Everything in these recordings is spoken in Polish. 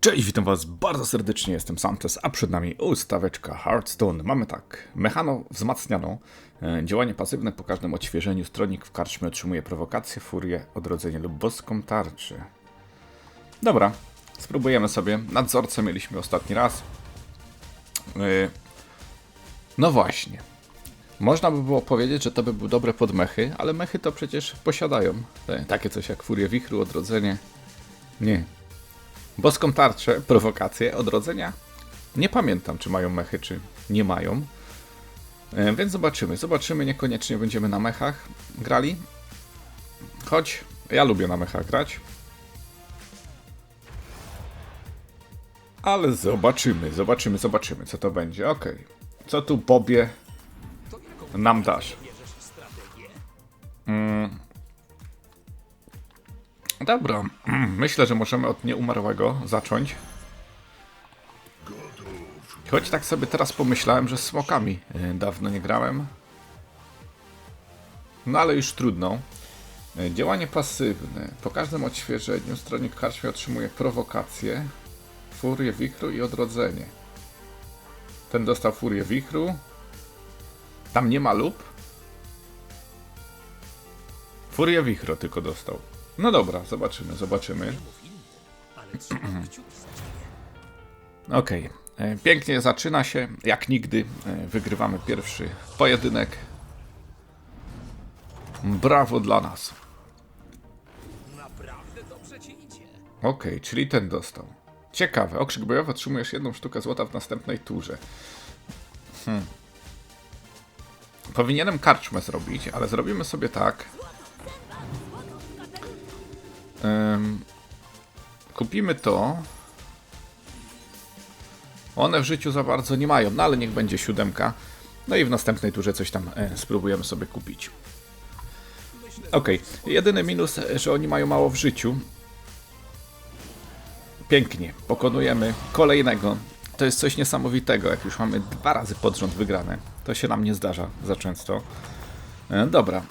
Cześć, witam was bardzo serdecznie, jestem Santos, a przed nami ustaweczka Hearthstone. Mamy tak, mechano wzmacnianą, e, działanie pasywne po każdym odświeżeniu, stronnik w karczmie otrzymuje prowokację, furię, odrodzenie lub boską tarczę. Dobra, spróbujemy sobie. Nadzorcę mieliśmy ostatni raz. E, No właśnie. Można by było powiedzieć, że to by były dobre podmechy, ale mechy to przecież posiadają. Te, takie coś jak furię wichru, odrodzenie. Nie, Boską tarczę, prowokację, odrodzenia. Nie pamiętam, czy mają mechy, czy nie mają. E, Więc zobaczymy. Zobaczymy, niekoniecznie będziemy na mechach grali. Choć ja lubię na mechach grać. Ale zobaczymy, zobaczymy, zobaczymy, co to będzie. Okej. Co tu Bobie nam dasz? Dobra, myślę, że możemy od nieumarłego zacząć. Choć tak sobie teraz pomyślałem, że z smokami e, dawno nie grałem. No ale już trudno. E, Działanie pasywne. Po każdym odświeżeniu stronnik karczmy otrzymuje prowokację, furię wichru i odrodzenie. Ten dostał furię wichru. Tam nie ma lub. Furię wichru tylko dostał. No dobra, zobaczymy, zobaczymy. Okej, e, pięknie zaczyna się. Jak nigdy e, wygrywamy pierwszy pojedynek. Brawo dla nas. Okej, czyli ten dostał. Ciekawe, okrzyk bojowy otrzymujesz jedną sztukę złota w następnej turze. Hmm. Powinienem karczmę zrobić, ale zrobimy sobie tak. Ym, kupimy to. One w życiu za bardzo nie mają, no ale niech będzie siódemka. No i w następnej turze coś tam e, spróbujemy sobie kupić. Okej, jedyny minus, że oni mają mało w życiu. Pięknie, pokonujemy kolejnego. To jest coś niesamowitego, jak już mamy dwa razy pod rząd wygrane. To się nam nie zdarza za często. E, dobra.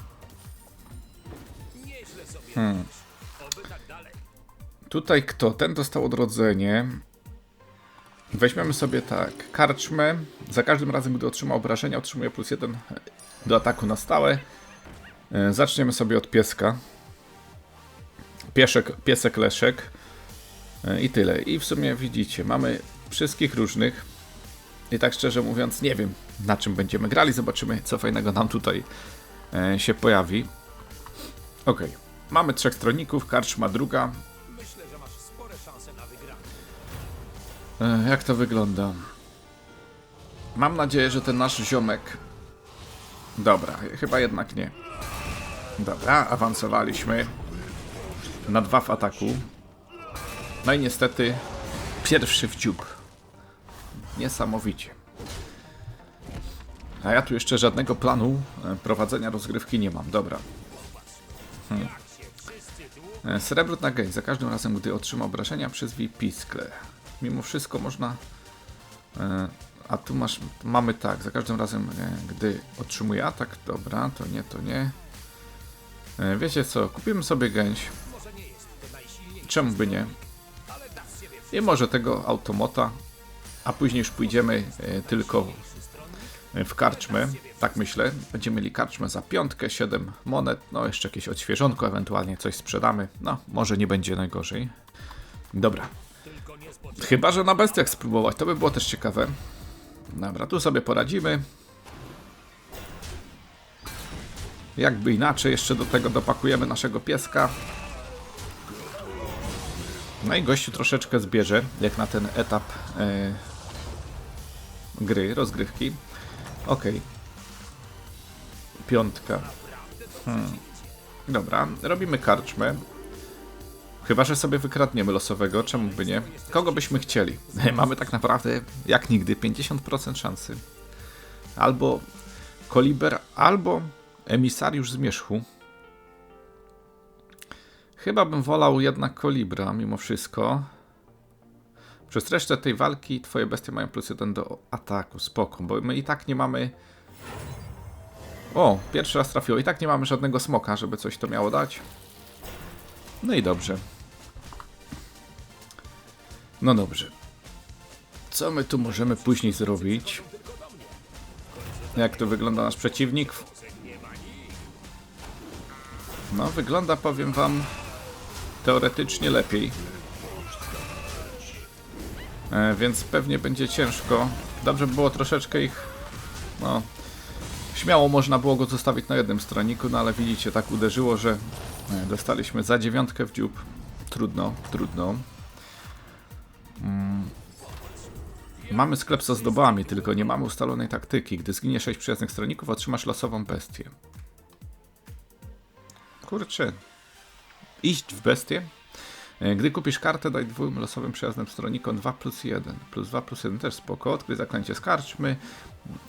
Hmm. Tutaj kto? Ten dostał odrodzenie. Weźmiemy sobie tak, karczmę. Za każdym razem, gdy otrzyma obrażenia, otrzymuje plus jeden do ataku na stałe. E, Zaczniemy sobie od pieska. Pieszek, piesek leszek. E, I tyle. I w sumie widzicie, mamy wszystkich różnych. I tak szczerze mówiąc, nie wiem na czym będziemy grali. Zobaczymy, co fajnego nam tutaj e, się pojawi. Ok. Mamy trzech stronników, karczma druga. Jak to wygląda? Mam nadzieję, że ten nasz ziomek. Dobra, chyba jednak nie. Dobra, awansowaliśmy na dwa w ataku. No i niestety pierwszy w dziób. Niesamowicie. A ja tu jeszcze żadnego planu e, prowadzenia rozgrywki nie mam. Dobra. Hmm. E, Srebro na gej. Za każdym razem, gdy otrzyma obrażenia, przyzwij piskle. Mimo wszystko można... e, A tu masz, mamy tak, za każdym razem, e, gdy otrzymuje atak, dobra, to nie, to nie. E, Wiecie co, kupimy sobie gęś. Czemu by nie? I może tego automota, a później już pójdziemy tylko w karczmę. Tak myślę. Będziemy mieli karczmę za piątkę, 7 monet, no jeszcze jakieś odświeżonko, ewentualnie coś sprzedamy. No, może nie będzie najgorzej. Dobra. Chyba, że na bestiach spróbować, to by było też ciekawe. Dobra, tu sobie poradzimy. Jakby inaczej, jeszcze do tego dopakujemy naszego pieska. No i gościu troszeczkę zbierze, jak na ten etap e, gry, rozgrywki. Okej. Piątka. Hmm. Dobra, robimy karczmę. Chyba, że sobie wykradniemy losowego, czemu by nie? Kogo byśmy chcieli? Mamy tak naprawdę, jak nigdy, 50% szansy. Albo Koliber, albo Emisariusz Zmierzchu. Chyba bym wolał jednak Kolibra, mimo wszystko. Przez resztę tej walki twoje bestie mają plus jeden do ataku, spoko, bo my i tak nie mamy... O, pierwszy raz trafiło. I tak nie mamy żadnego smoka, żeby coś to miało dać. No i dobrze. No dobrze. Co my tu możemy później zrobić? Jak tu wygląda nasz przeciwnik? No, wygląda, powiem wam, teoretycznie lepiej. E, więc pewnie będzie ciężko. Dobrze by było troszeczkę ich. No. Śmiało można było go zostawić na jednym stroniku, no ale widzicie, tak uderzyło, że e, dostaliśmy za dziewiątkę w dziób. Trudno, trudno. Mamy sklep z ozdobami, tylko nie mamy ustalonej taktyki. Gdy zginie 6 przyjaznych stronników, otrzymasz losową bestię. Kurczę. Iść w bestię? E, Gdy kupisz kartę, daj dwóm losowym przyjaznym stronnikom 2 plus 1. Plus 2 plus 1 też spoko. Odkryj zaklęcie z karczmy.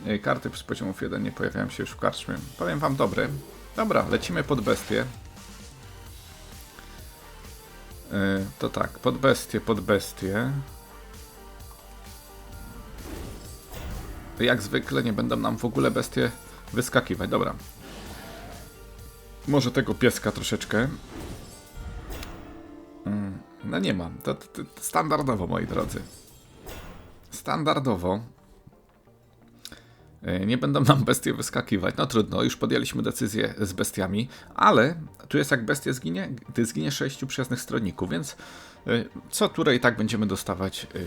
E, Karty z poziomów 1 nie pojawiają się już w karczmie. Powiem wam dobre. Dobra, lecimy pod bestię. E, To tak, pod bestię, pod bestię. Jak zwykle nie będą nam w ogóle bestie wyskakiwać. Dobra. Może tego pieska troszeczkę. Mm, No nie mam. To, to, to standardowo, moi drodzy. Standardowo. E, Nie będą nam bestie wyskakiwać. No trudno, już podjęliśmy decyzję z bestiami, ale tu jest jak bestia zginie, gdy zginie sześciu przyjaznych stronników, więc e, co turę i tak będziemy dostawać e,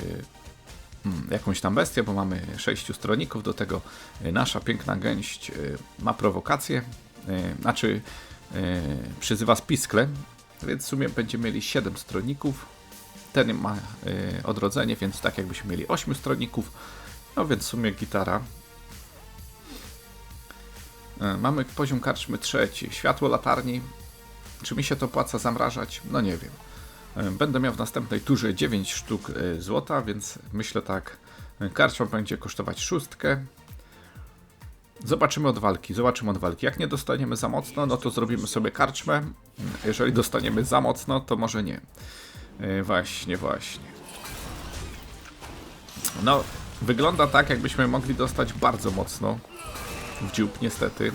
jakąś tam bestię, bo mamy sześciu stronników, do tego e, nasza piękna gęść e, ma prowokację, e, znaczy przyzywa spiskle, więc w sumie będziemy mieli 7 stronników. Ten ma odrodzenie, więc tak jakbyśmy mieli 8 stronników. No więc w sumie gitara. Mamy poziom karczmy trzeci. Światło latarni. Czy mi się to opłaca zamrażać? No nie wiem. E, Będę miał w następnej turze 9 sztuk e, złota, więc myślę tak. e, Karczma będzie kosztować szóstkę. Zobaczymy od walki, zobaczymy od walki. Jak nie dostaniemy za mocno, no to zrobimy sobie karczmę. Jeżeli dostaniemy za mocno, to może nie. Właśnie, właśnie. No, wygląda tak, jakbyśmy mogli dostać bardzo mocno w dziób, niestety.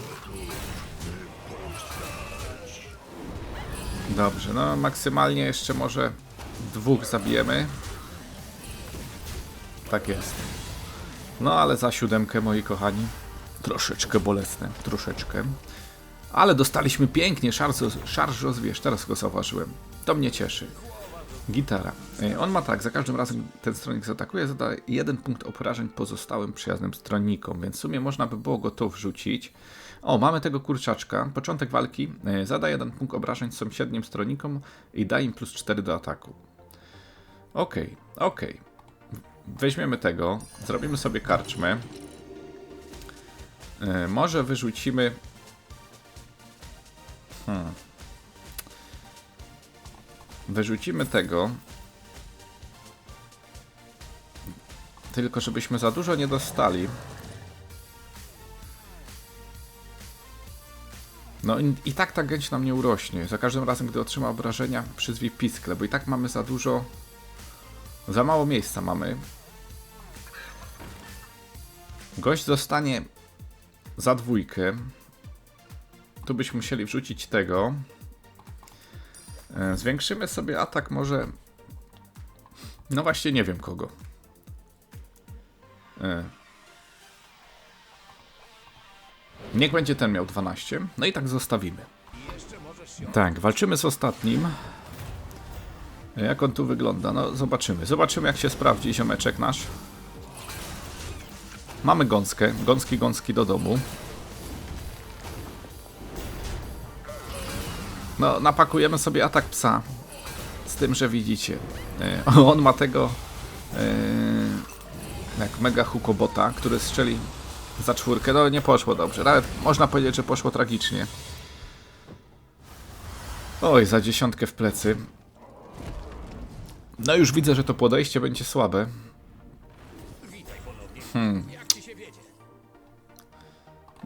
Dobrze, no maksymalnie jeszcze może dwóch zabijemy. Tak jest. No ale za siódemkę, moi kochani. Troszeczkę bolesne, troszeczkę. Ale dostaliśmy pięknie, szarż, rozwierz, teraz go zauważyłem. To mnie cieszy. Gitara. E, On ma tak, za każdym razem ten stronnik zaatakuje, zada jeden punkt obrażeń pozostałym przyjaznym stronnikom, więc w sumie można by było go tu wrzucić. O, mamy tego kurczaczka. Początek walki. e, Zada jeden punkt obrażeń sąsiednim stronnikom i da im plus 4 do ataku. Okej, okej. Weźmiemy tego, zrobimy sobie karczmę. E, Może wyrzucimy. Hmm. Wyrzucimy tego. Tylko żebyśmy za dużo nie dostali. No i, i tak ta gęś nam nie urośnie. Za każdym razem, gdy otrzyma obrażenia, przyzwij piskle, bo i tak mamy za dużo. Za mało miejsca mamy. Gość zostanie za dwójkę. Tu byśmy musieli wrzucić tego. E, Zwiększymy sobie atak może... No właśnie nie wiem kogo. Niech będzie ten miał 12. No i tak zostawimy. Tak, walczymy z ostatnim. Jak on tu wygląda? No zobaczymy. Zobaczymy jak się sprawdzi ziomeczek nasz. Mamy gąskę. Gąski, gąski do domu. No, napakujemy sobie atak psa. Z tym, że widzicie. e, On ma tego. e, Jak mega hukobota, który strzeli za czwórkę. No, nie poszło dobrze. Nawet można powiedzieć, że poszło tragicznie. Oj, za dziesiątkę w plecy. No, już widzę, że to podejście będzie słabe.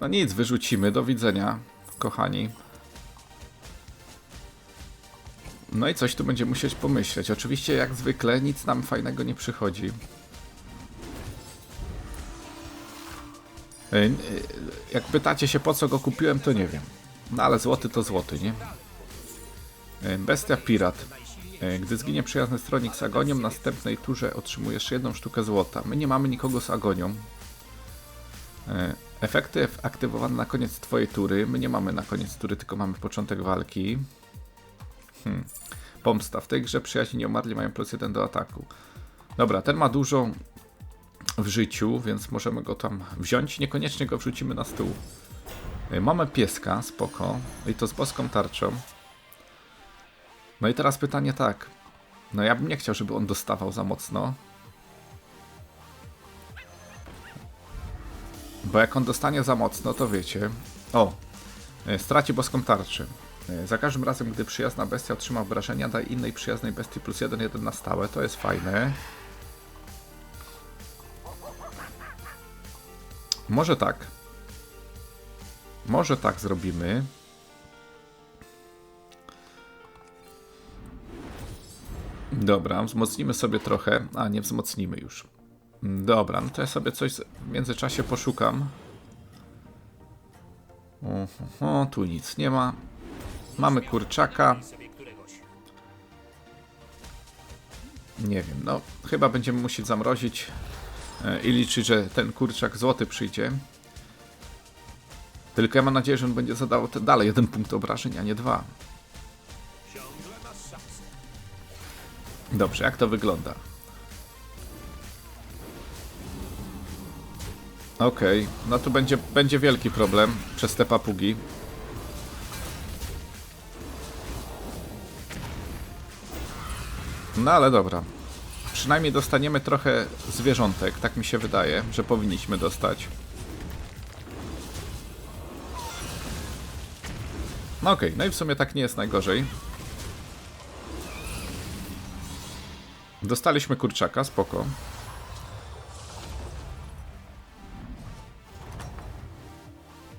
No nic, wyrzucimy. Do widzenia, kochani. No i coś tu będzie musieć pomyśleć. Oczywiście, jak zwykle, nic nam fajnego nie przychodzi. Jak pytacie się, po co go kupiłem, to nie wiem. No ale złoty to złoty, nie? E, Bestia Pirat. E, Gdy zginie przyjazny stronnik z agonią, w następnej turze otrzymujesz jedną sztukę złota. My nie mamy nikogo z agonią. E, Efekty ef- aktywowane na koniec twojej tury. My nie mamy na koniec tury, tylko mamy początek walki. Hmm. Pomsta. W tej grze przyjaźni nieumarli mają plus jeden do ataku. Dobra, ten ma dużo w życiu, więc możemy go tam wziąć. Niekoniecznie go wrzucimy na stół. Y, Mamy pieska, spoko. I to z boską tarczą. No i teraz pytanie tak. No ja bym nie chciał, żeby on dostawał za mocno. Bo jak on dostanie za mocno, to wiecie. O, y, straci boską tarczę. Y, Za każdym razem, gdy przyjazna bestia otrzyma obrażenia, daj innej przyjaznej bestii plus 1-1 na stałe. To jest fajne. Może tak. Może tak zrobimy. Dobra, wzmocnimy sobie trochę. A, nie wzmocnimy już. Dobra, no to ja sobie coś w międzyczasie poszukam. Oho, tu nic nie ma. Mamy kurczaka. Nie wiem, no chyba będziemy musieć zamrozić i liczyć, że ten kurczak złoty przyjdzie. Tylko ja mam nadzieję, że on będzie zadawał te dalej jeden punkt obrażeń, a nie dwa. Dobrze, jak to wygląda? Okej, no tu będzie, będzie wielki problem przez te papugi. No ale dobra. Przynajmniej dostaniemy trochę zwierzątek, tak mi się wydaje, że powinniśmy dostać. No okej, no i w sumie tak nie jest najgorzej. Dostaliśmy kurczaka, spoko.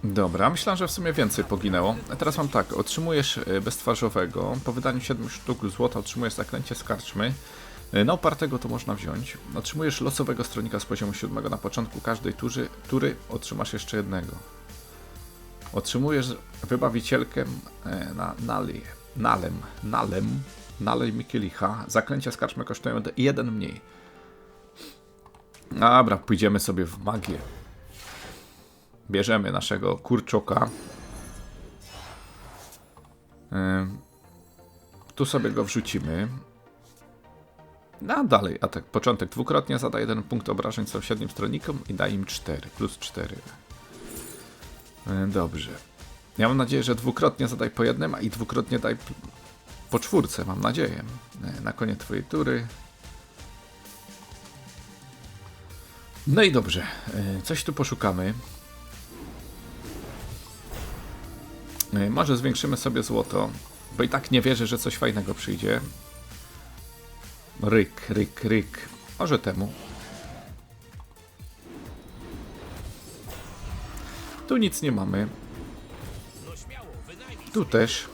Dobra, myślałem, że w sumie więcej poginęło. A teraz mam tak, otrzymujesz e, beztwarzowego, po wydaniu 7 sztuk złota otrzymujesz zaklęcie z karczmy. E, Na opartego to można wziąć. Otrzymujesz losowego stronika z poziomu 7 na początku każdej tury, tury otrzymasz jeszcze jednego. Otrzymujesz wybawicielkę e, na nali, nalem, nalem, nalej Mikielicha. Zaklęcia z karczmy kosztują jeden mniej. Dobra, pójdziemy sobie w magię. Bierzemy naszego kurczoka. Ym, Tu sobie go wrzucimy. No dalej, a tak, początek dwukrotnie zada jeden punkt obrażeń sąsiednim stronnikom i da im 4, plus 4. Yy, Dobrze. Ja mam nadzieję, że dwukrotnie zadaj po jednym, a i dwukrotnie daj po czwórce, mam nadzieję. Yy, Na koniec twojej tury. No i dobrze, yy, coś tu poszukamy. Może zwiększymy sobie złoto, bo i tak nie wierzę, że coś fajnego przyjdzie. Ryk, ryk, ryk. Może temu. Tu nic nie mamy. Tu też.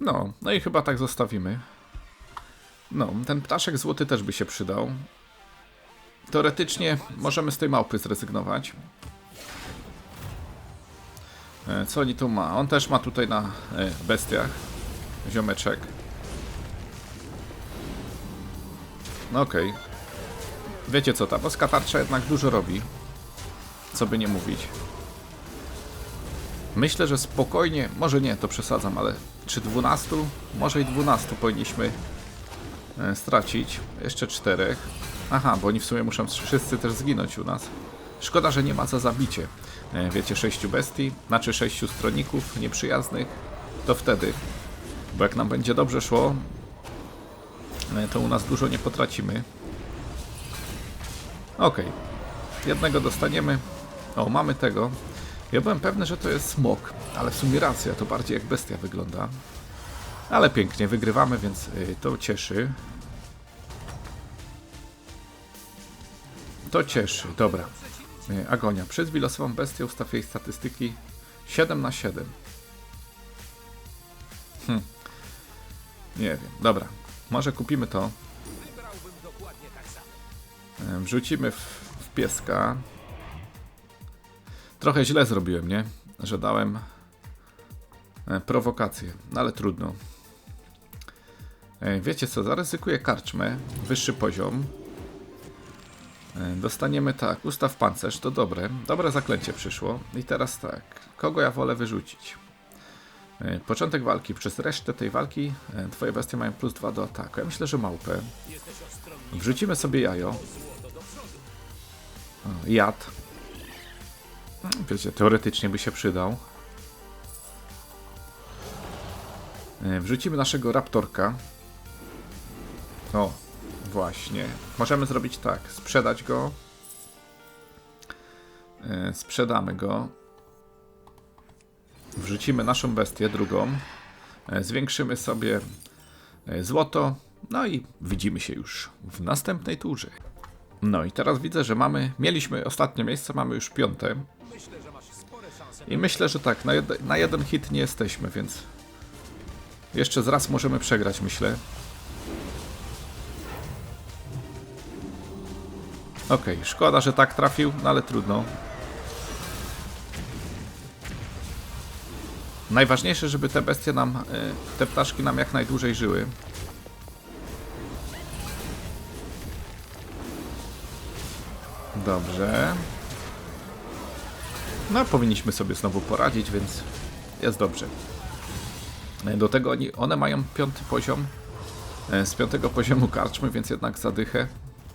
No, no i chyba tak zostawimy. No, ten ptaszek złoty też by się przydał. Teoretycznie możemy z tej małpy zrezygnować. E, Co oni tu ma? On też ma tutaj na e, bestiach. Ziomeczek. No okej. Wiecie co, ta boska tarcza jednak dużo robi. Co by nie mówić. Myślę, że spokojnie, może nie, to przesadzam, ale czy 12? Może i 12 powinniśmy e, stracić. Jeszcze czterech. Aha, bo oni w sumie muszą wszyscy też zginąć u nas. Szkoda, że nie ma za zabicie. E, Wiecie, sześciu bestii, znaczy sześciu stronników nieprzyjaznych, to wtedy. Bo jak nam będzie dobrze szło, e, to u nas dużo nie potracimy. Okej. Jednego dostaniemy. O, mamy tego. Ja byłem pewny, że to jest smok, ale w sumie racja, to bardziej jak bestia wygląda. Ale pięknie, wygrywamy, więc y, to cieszy. To cieszy, dobra. Y, Agonia. Przyzwij losową bestię, ustaw jej statystyki 7 na 7. Hm. Nie wiem, dobra. Może kupimy to. Wrzucimy w, w pieska. Trochę źle zrobiłem, nie? Że dałem E, prowokacje, no ale trudno. E, wiecie co, zaryzykuję karczmę, wyższy poziom. E, dostaniemy tak, ustaw pancerz, to dobre. Dobre zaklęcie przyszło. I teraz tak, kogo ja wolę wyrzucić? E, Początek walki. Przez resztę tej walki e, twoje bestie mają plus 2 do ataku. Ja myślę, że małpę. Wrzucimy sobie jajo. Jad. Wiecie, teoretycznie by się przydał. E, Wrzucimy naszego raptorka. O, właśnie. Możemy zrobić tak. Sprzedać go. Sprzedamy go. Wrzucimy naszą bestię, drugą. E, Zwiększymy sobie e, złoto. No i widzimy się już w następnej turze. No i teraz widzę, że mamy. Mieliśmy ostatnie miejsce, mamy już piąte. I myślę, że tak, na, jed na jeden hit nie jesteśmy, więc jeszcze z raz możemy przegrać, myślę. Okej, szkoda, że tak trafił, no ale trudno. Najważniejsze, żeby te bestie nam, y, te ptaszki nam jak najdłużej żyły. Dobrze. No, powinniśmy sobie znowu poradzić, więc jest dobrze. Do tego oni, one mają piąty poziom. e, Z piątego poziomu karczmy, więc jednak zadychę.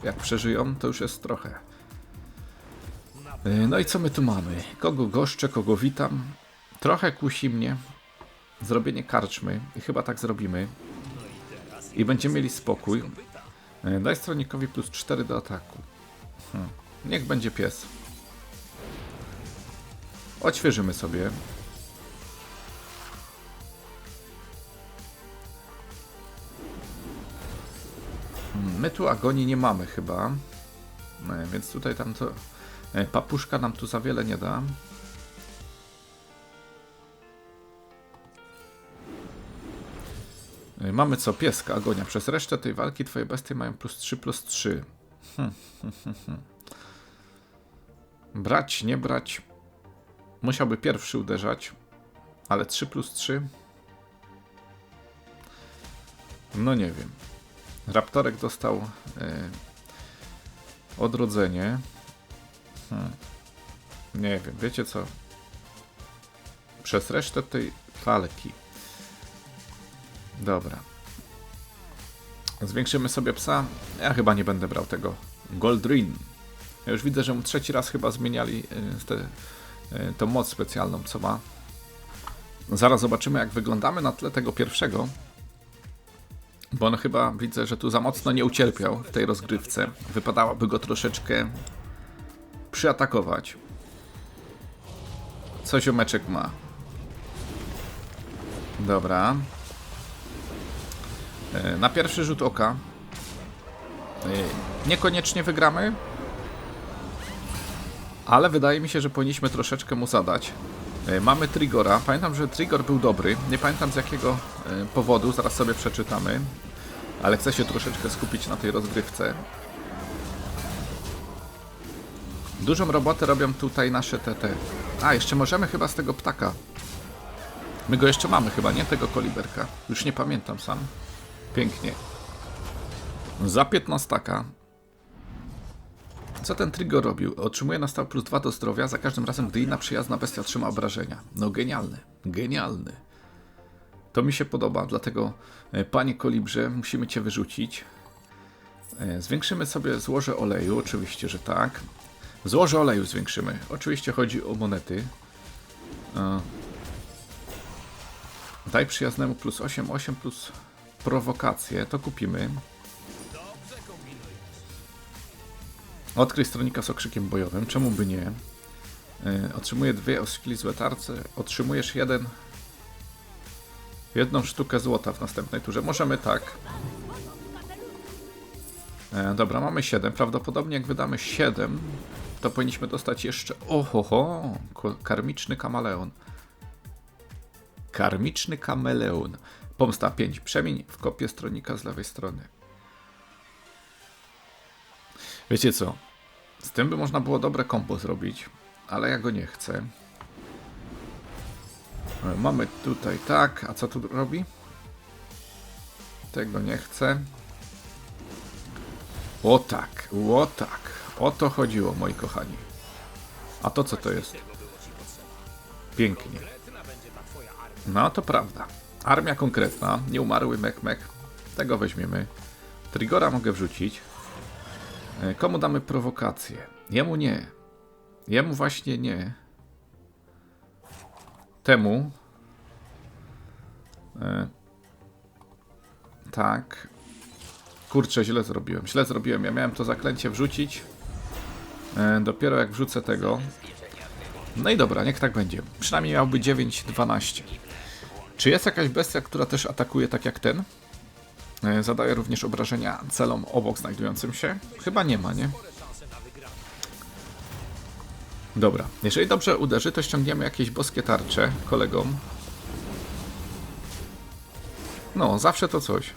Jak przeżyją, to już jest trochę. No i co my tu mamy? Kogo goszczę, kogo witam? Trochę kusi mnie zrobienie karczmy i chyba tak zrobimy. I będziemy mieli spokój. E, Daj stronikowi plus 4 do ataku. Hmm. Niech będzie pies. Odświeżymy sobie. Hmm, My tu agonii nie mamy chyba. E, Więc tutaj tam to... e, Papuszka nam tu za wiele nie da. Mamy co? Pieska, agonia. Przez resztę tej walki twoje bestie mają plus 3, plus 3. Hmm, hmm, hmm. Brać, nie brać. Musiałby pierwszy uderzać. Ale 3 plus 3? No nie wiem. Raptorek dostał e, odrodzenie. Hmm. Nie wiem, wiecie co? Przez resztę tej walki. Dobra. Zwiększymy sobie psa. Ja chyba nie będę brał tego. Goldrin. Ja już widzę, że mu trzeci raz chyba zmieniali te, e, tą moc specjalną, co ma. Zaraz zobaczymy, jak wyglądamy na tle tego pierwszego. Bo on chyba widzę, że tu za mocno nie ucierpiał w tej rozgrywce. Wypadałoby go troszeczkę przyatakować. Co ziomeczek ma? Dobra. E, Na pierwszy rzut oka e, niekoniecznie wygramy, ale wydaje mi się, że powinniśmy troszeczkę mu zadać. E, Mamy Trigora. Pamiętam, że Trigor był dobry. Nie pamiętam z jakiego powodu, zaraz sobie przeczytamy. Ale chcę się troszeczkę skupić na tej rozgrywce. Dużą robotę robią tutaj nasze TT. A, jeszcze możemy chyba z tego ptaka. My go jeszcze mamy chyba, nie? Tego koliberka. Już nie pamiętam sam. Pięknie. Za 15 co ten Trigger robił? Otrzymuje na stałe plus 2 do zdrowia za każdym razem, gdy inna przyjazna bestia otrzyma obrażenia. No genialny, genialny. To mi się podoba, dlatego e, panie kolibrze, musimy cię wyrzucić. E, Zwiększymy sobie złoże oleju, oczywiście, że tak. Złoże oleju zwiększymy. Oczywiście chodzi o monety. E, Daj przyjaznemu plus 8, 8 plus prowokację, to kupimy. Odkryj stronika z okrzykiem bojowym, czemu by nie? Yy, otrzymuję dwie oskli złe tarce, otrzymujesz jeden jedną sztukę złota w następnej turze. Możemy tak. E, dobra, mamy 7. Prawdopodobnie jak wydamy 7, to powinniśmy dostać jeszcze... Ohoho! Karmiczny kameleon. Karmiczny kameleon. Pomsta 5. Przemień w kopię stronika z lewej strony. Wiecie co? Z tym by można było dobre kombo zrobić, ale ja go nie chcę. E, Mamy tutaj tak, a co tu robi? Tego nie chcę. O tak, o tak. O to chodziło, moi kochani. A to co to jest? Pięknie. No to prawda. Armia konkretna, nieumarły mek mek. Tego weźmiemy. Trigora mogę wrzucić. E, Komu damy prowokację? Jemu nie. Jemu właśnie nie. Temu. E, tak. Kurczę, źle zrobiłem. Źle zrobiłem. Ja miałem to zaklęcie wrzucić. E, dopiero jak wrzucę tego. No i dobra, niech tak będzie. Przynajmniej miałby 9-12. Czy jest jakaś bestia, która też atakuje tak jak ten? E, Zadaje również obrażenia celom obok znajdującym się? Chyba nie ma, nie? Dobra, jeżeli dobrze uderzy, to ściągniemy jakieś boskie tarcze kolegom. No, zawsze to coś.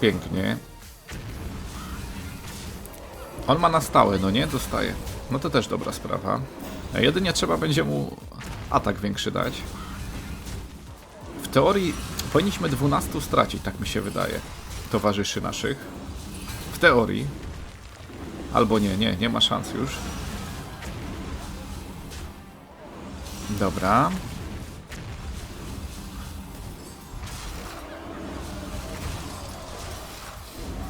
Pięknie. On ma na stałe, no nie? Dostaje. No to też dobra sprawa. E, Jedynie trzeba będzie mu atak większy dać. W teorii powinniśmy 12 stracić, tak mi się wydaje. Towarzyszy naszych. W teorii. Albo nie, nie, nie ma szans już. Dobra.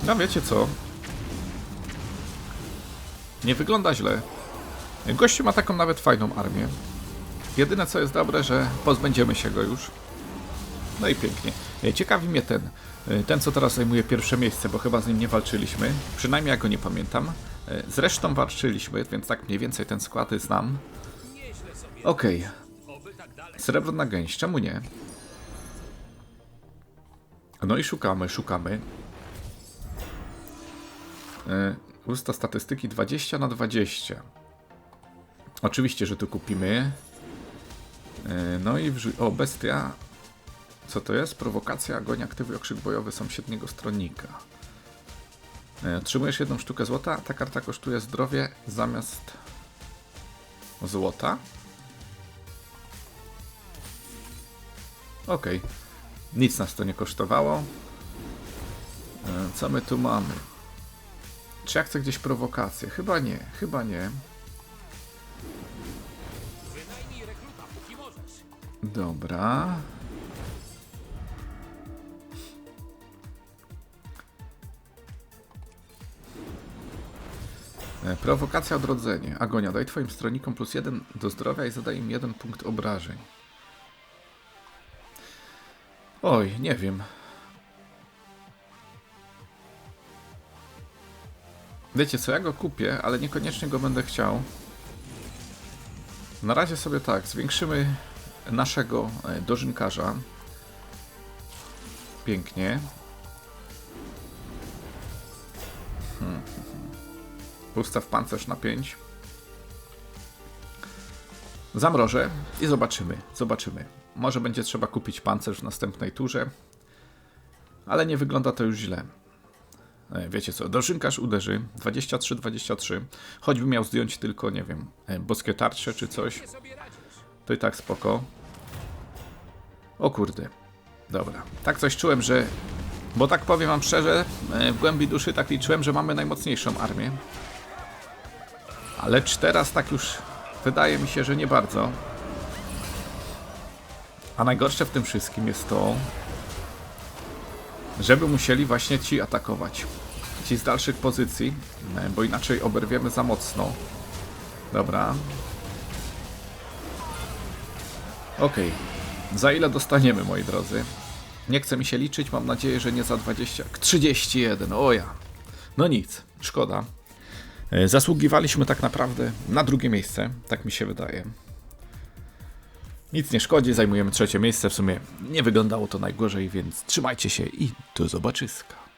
No wiecie co? Nie wygląda źle. Gościu ma taką nawet fajną armię. Jedyne co jest dobre, że pozbędziemy się go już. No i pięknie. E, Ciekawi mnie ten. e, Ten, co teraz zajmuje pierwsze miejsce, bo chyba z nim nie walczyliśmy. Przynajmniej ja go nie pamiętam. E, Zresztą walczyliśmy, więc tak mniej więcej ten skład znam. Okej. Srebrna gęś, czemu nie? No i szukamy, szukamy. Usta statystyki 20 na 20. Oczywiście, że tu kupimy. E, No i wrzu- O, bestia. Co to jest? Prowokacja, agonia, aktywuj okrzyk bojowy sąsiedniego stronnika. E, Otrzymujesz jedną sztukę złota, ta karta kosztuje zdrowie zamiast złota. Okej. Nic nas to nie kosztowało. E, Co my tu mamy? Czy ja chcę gdzieś prowokację? Chyba nie, chyba nie. Dobra. E, Prowokacja odrodzenie. Agonia. Daj twoim stronnikom plus jeden do zdrowia i zadaj im jeden punkt obrażeń. Oj, nie wiem. Wiecie co, ja go kupię, ale niekoniecznie go będę chciał. Na razie sobie tak, zwiększymy naszego e, dożynkarza. Pięknie. Hmm. Ustaw pancerz na 5. Zamrożę i zobaczymy, zobaczymy. Może będzie trzeba kupić pancerz w następnej turze, ale nie wygląda to już źle. E, Wiecie co, dożynkarz uderzy 23-23. Choćby miał zdjąć tylko, nie wiem, e, boskie tarcze czy coś. To i tak spoko. O kurde. Dobra. Tak coś czułem, że... Bo tak powiem wam szczerze, e, w głębi duszy tak liczyłem, że mamy najmocniejszą armię. Ale teraz tak już wydaje mi się, że nie bardzo. A najgorsze w tym wszystkim jest to, żeby musieli właśnie ci atakować. Ci z dalszych pozycji, e, bo inaczej oberwiemy za mocno. Dobra. Okej. Za ile dostaniemy, moi drodzy? Nie chce mi się liczyć, mam nadzieję, że nie za 20. 31, o ja. No nic, szkoda. E, Zasługiwaliśmy tak naprawdę na drugie miejsce, tak mi się wydaje. Nic nie szkodzi, zajmujemy trzecie miejsce. W sumie nie wyglądało to najgorzej, więc trzymajcie się i do zobaczyska.